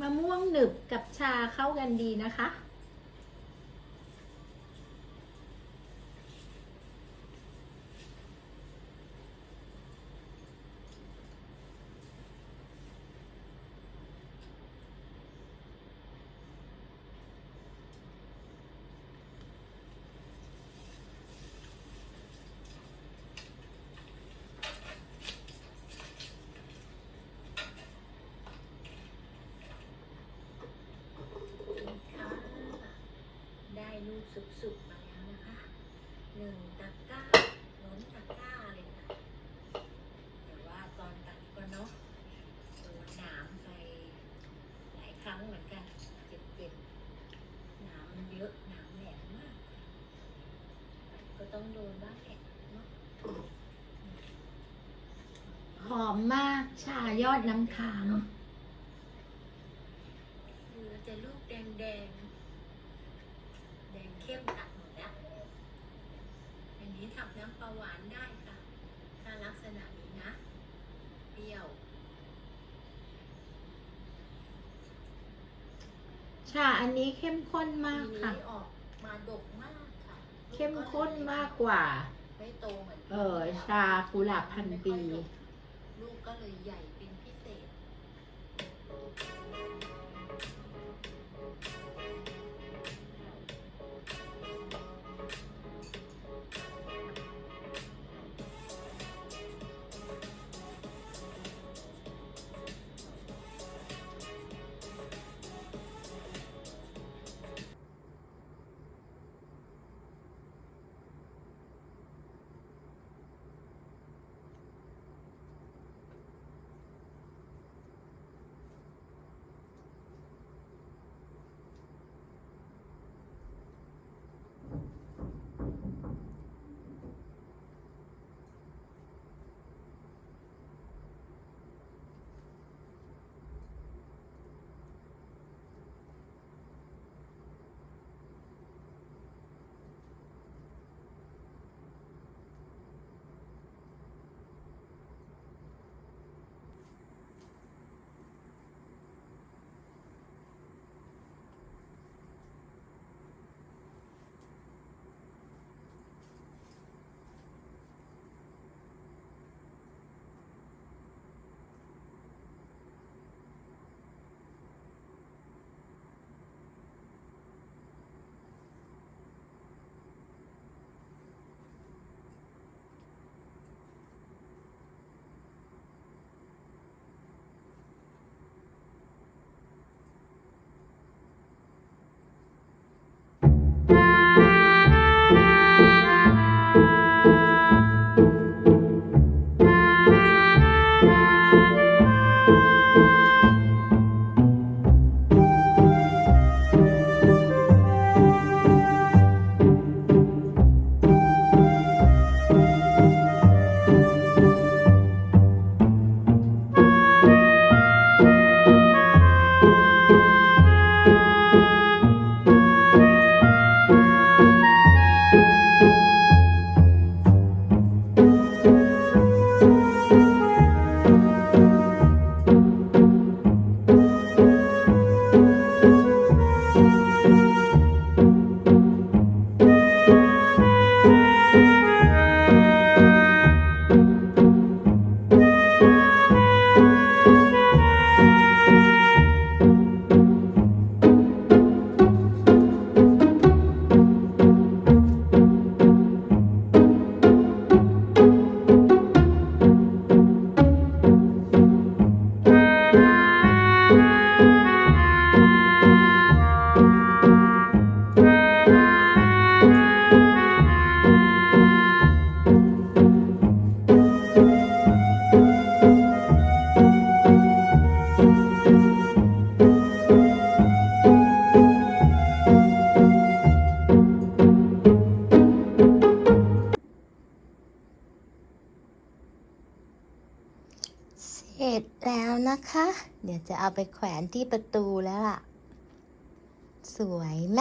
มะม่วงหนึบกับชาเข้ากันดีนะคะ โดนบ้างแหละเนาะหอมมากชายอดน้ำค้างเหลือแต่ลูกแดงๆแดงเข้มตัดหมดแล้วอันนี้ทำน้ำปลาหวานได้ค่ะ ถ้าลักษณะนี้นะ เปรี้ยว ชาอันนี้เข้มข้นมากทีค่ะ นี้ออกมาดกมากค่ะ เข้มข้นมากกว่าไม่โตเหมือนเออชากุหลาบพันปี ลูกก็เลยใหญ่เป็นพิเศษ เดี๋ยวจะเอาไปแขวนที่ประตูแล้วล่ะ สวยไหม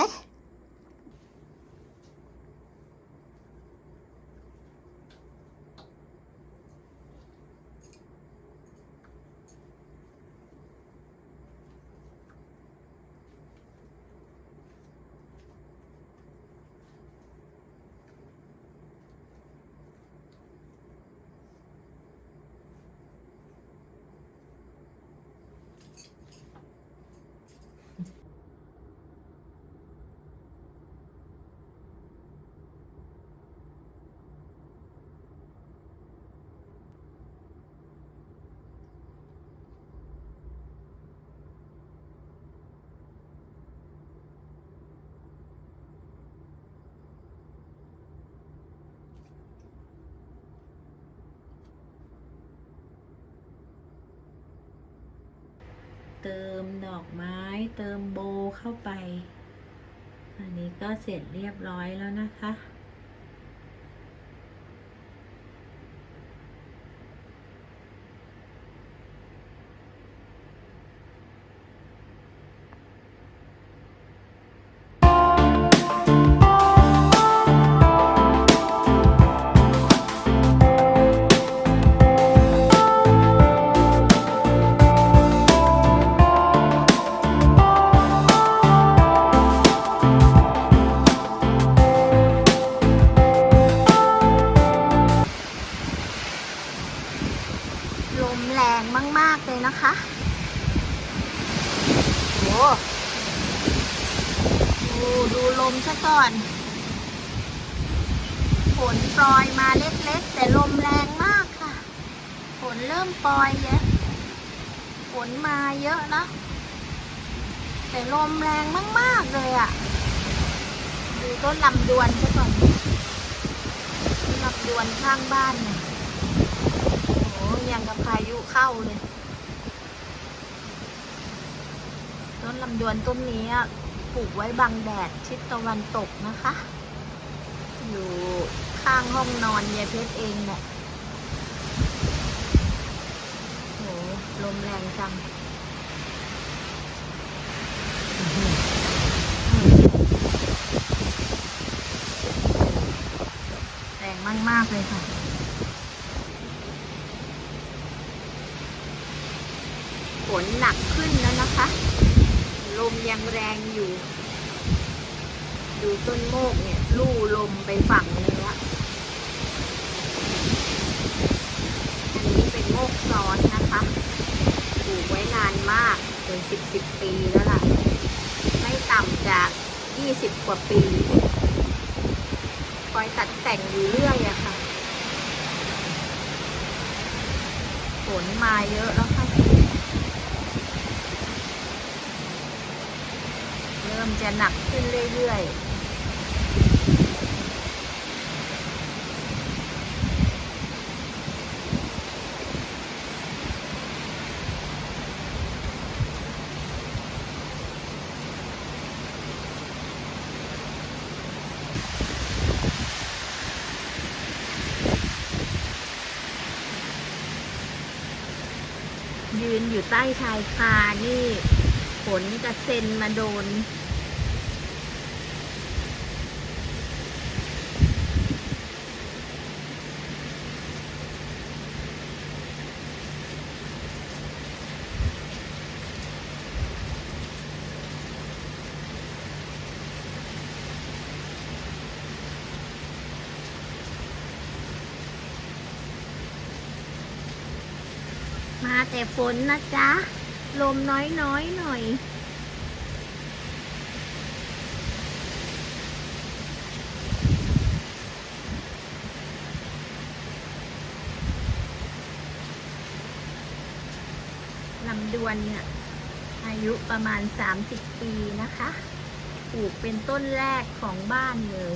เติมดอกไม้เติมโบเข้าไป อันนี้ก็เสร็จเรียบร้อยแล้วนะคะ นเริ่มปล่อยเยอะฝนมาเยอะแล้วแต่ลมแรงมาก ๆ เลยอะ่ะ ดูต้นลำดวนซะก่อนต้นลำดวนข้างบ้านเนี่ยโอ้ยังกับพายุเข้าเลย ต้นลำดวนต้นนี้อะปลูกไว้บังแดดทิศตะวันตกนะคะ อยู่ข้างห้องนอนยายเพชรเองเนี่ยโห ลมแรงจังแรงมาก ๆ เลยค่ะฝนหนักขึ้นแล้วนะคะ ลมยังแรงอยู่ ดูต้นโมกเนี่ย ลู่ลมไปฝั่งนึงละอันนี้เป็นโมกซ้อนนะคะ ไว้นานมากเป็นสิบสิบปีแล้วล่ะ ไม่ต่ำจากยี่สิบกว่าปีคอยตัดแต่งอยู่เรื่อยอะค่ะฝนมาเยอะแล้วค่ะเริ่มจะหนักขึ้นเรื่อยๆ ใต้ชายคานี่ฝนกระเซ็นมาโดน แต่ฝนนะจ๊ะ ลมน้อยๆหน่อย ลำดวนเนี่ย อายุประมาณ 30 ปีนะคะ ปลูกเป็นต้นแรกของบ้านเลย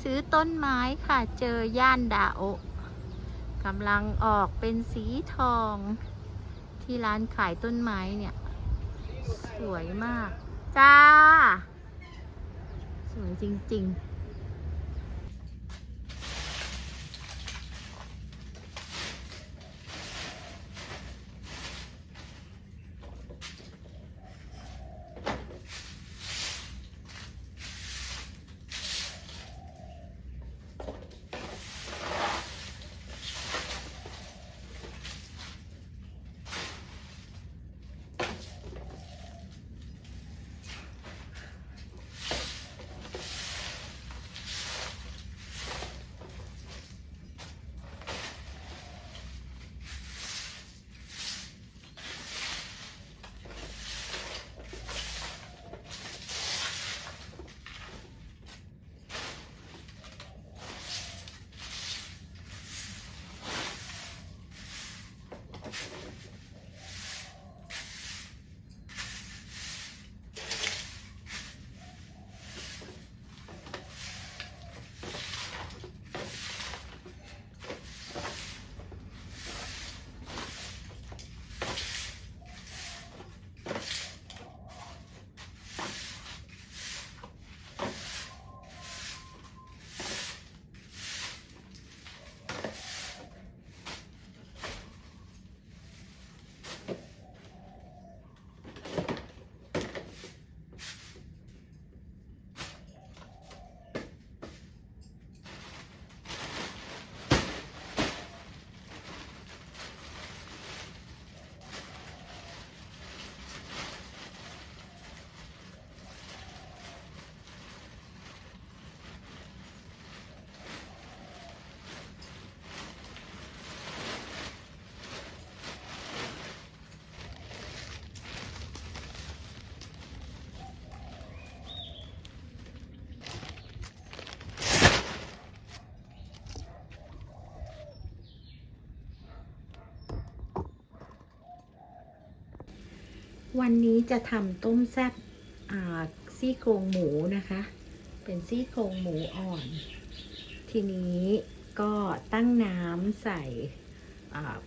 ซื้อต้นไม้ค่ะ เจอย่านดาโอกำลังออกเป็นสีทอง ที่ร้านขายต้นไม้เนี่ย สวยมาก จ้า สวยจริง ๆ วันนี้จะทำต้มแซ่บซี่โครงหมูนะคะ เป็นซี่โครงหมูอ่อน ทีนี้ก็ตั้งน้ำใส่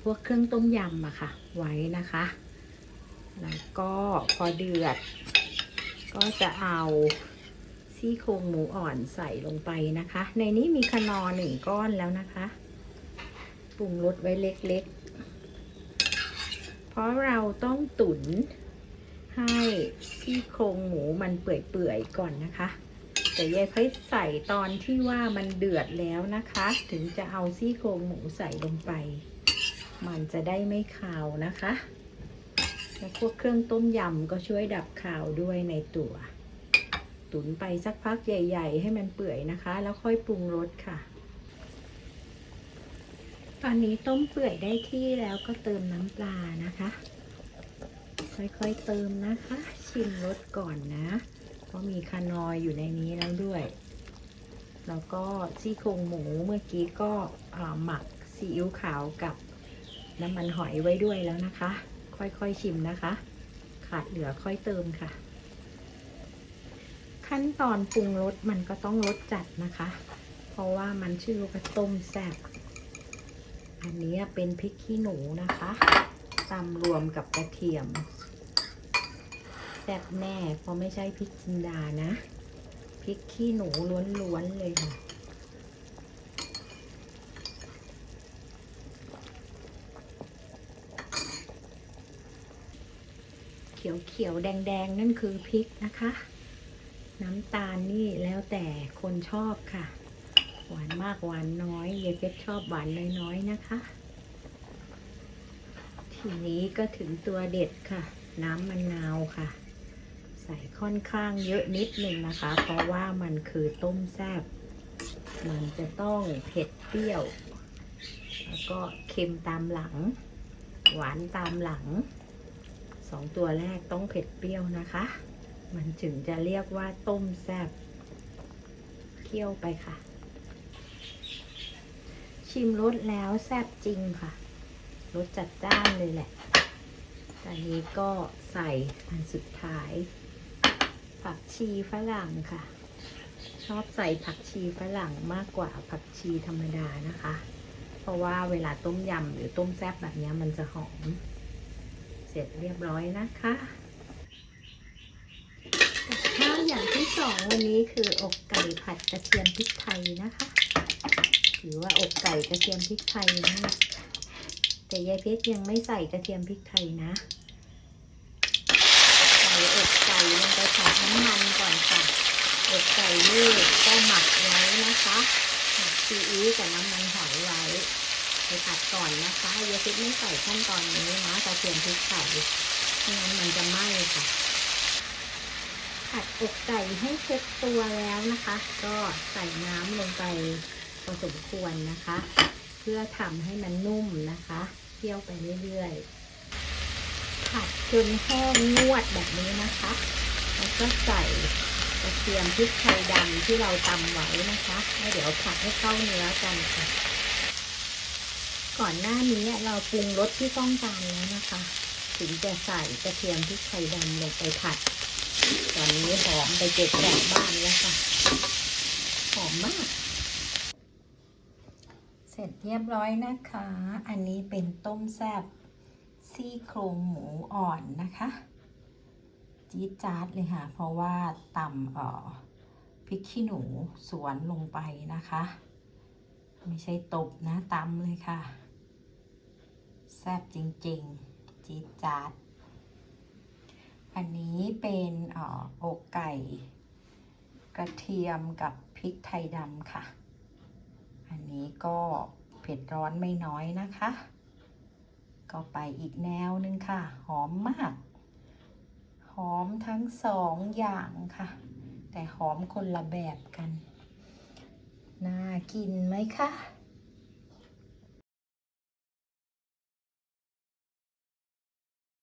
พวกเครื่องต้มยำอะค่ะ ไว้นะคะ แล้วก็พอเดือด ก็จะเอาซี่โครงหมูอ่อนใส่ลงไปนะคะ ในนี้มีคนอหนึ่งก้อนแล้วนะคะ ปรุงรสไว้เล็กๆ เพราะเราต้องตุ๋น ให้ซี่โครงหมูมันเปื่อยๆก่อนนะคะ แต่ยายค่อยใส่ตอนที่ว่ามันเดือดแล้วนะคะ ถึงจะเอาซี่โครงหมูใส่ลงไป มันจะได้ไม่คาวนะคะแล้วพวกเครื่องต้มยำก็ช่วยดับคาวด้วยในตัว ตุ๋นไปสักพักใหญ่ ๆ ให้มันเปื่อยนะคะ แล้วค่อยปรุงรสค่ะ ตอนนี้ต้มเปื่อยได้ที่แล้วก็เติมน้ำปลานะคะ ค่อยๆเติมนะคะ ชิมรสก่อนนะ เพราะมีคานอยอยู่ในนี้แล้วด้วย แล้วก็ซี่โครงหมูเมื่อกี้ก็หมักซีอิ๊วขาวกับน้ำมันหอยไว้ด้วยแล้วนะคะ ค่อยๆชิมนะคะ ขาดเหลือค่อยเติมค่ะ ขั้นตอนปรุงรสมันก็ต้องรสจัดนะคะ เพราะว่ามันชื่อว่าต้มแซ่บอันนี้เป็นพริกขี้หนูนะคะ ตำรวมกับกระเทียมแซ่บแน่เพราะไม่ใช่พริกจินดานะพริกขี้หนูล้วนๆเลยค่ะเขียวๆ แดงๆ นั่นคือพริกนะคะ น้ำตาลนี่แล้วแต่คนชอบค่ะ หวานมากหวานน้อย เยายเพชรชอบหวานน้อยๆ นะคะ ทีนี้ก็ถึงตัวเด็ดค่ะ น้ำมะนาวค่ะ ใส่ค่อนข้างเยอะนิดนึงนะคะ เพราะว่ามันคือต้มแซ่บมันจะต้องเผ็ดเปรี้ยว แล้วก็เค็มตามหลัง หวานตามหลังสองตัวแรกต้องเผ็ดเปรี้ยวนะคะ มันถึงจะเรียกว่าต้มแซ่บเคี่ยวไปค่ะ ชิมรสแล้วแซ่บจริงค่ะ รสจัดจ้านเลยแหละ ตอนนี้ก็ใส่อันสุดท้าย ผักชีฝรั่งค่ะ ชอบใส่ผักชีฝรั่งมากกว่าผักชีธรรมดานะคะ เพราะว่าเวลาต้มยำหรือต้มแซ่บแบบนี้มันจะหอม เสร็จเรียบร้อยนะคะข้าวอย่างที่สองวันนี้คืออกไก่ผัดกระเทียมพริกไทยนะคะถือว่าอกไก่กระเทียมพริกไทยนะ แต่ยายเพชรยังไม่ใส่กระเทียมพริกไทยนะ ใส่อกไก่ลงไปผัดน้ำมันก่อนค่ะอกไก่นี่ก็หมักไว้นะคะหมักซีอิ๊วกับน้ำมันหอยไว้ไปผัดก่อนนะคะยายเพชรไม่ใส่ขั้นตอนนี้นะกระเทียมพริกไทยไม่งั้นมันจะไหม้ค่ะ ผัดอกไก่ให้เช็ดตัวแล้วนะคะ ก็ใส่น้ำลงไปพอสมควรนะคะ พื่อทำให้มันนุ่มนะคะเคี่ยวไปเรื่อยๆ ผัดจนแห้งงวดแบบนี้นะคะ แล้วก็ใส่กระเทียมพริกไทยดำที่เราตำไว้นะคะแล้วเดี๋ยวผัดให้เข้าเนื้อกันค่ะ ก่อนหน้านี้เราปรุงรสที่ต้องการแล้วนะคะ ถึงจะใส่กระเทียมพริกไทยดำลงไปผัด ตอนนี้หอมไปเจ็ดแปดบ้านแล้วค่ะ หอมมาก สร็จเรียบร้อยนะคะ อันนี้เป็นต้มแซบซี่โครงหมูอ่อนนะคะ จี๊ดจ๊าดเลยค่ะ เพราะว่าตำเอ่อพริกขี้หนูสวนลงไปนะคะ ไม่ใช่ตบนะตำเลยค่ะ แซบจริงๆ จี๊ดจ๊าด อันนี้เป็นอ่ออกไก่ กระเทียมกับพริกไทยดำค่ะ อันนี้ก็เผ็ดร้อนไม่น้อยนะคะ ก็ไปอีกแนวหนึงค่ะ หอมมาก หอมทั้งสองอย่างค่ะ แต่หอมคนละแบบกัน น่ากินไหมคะ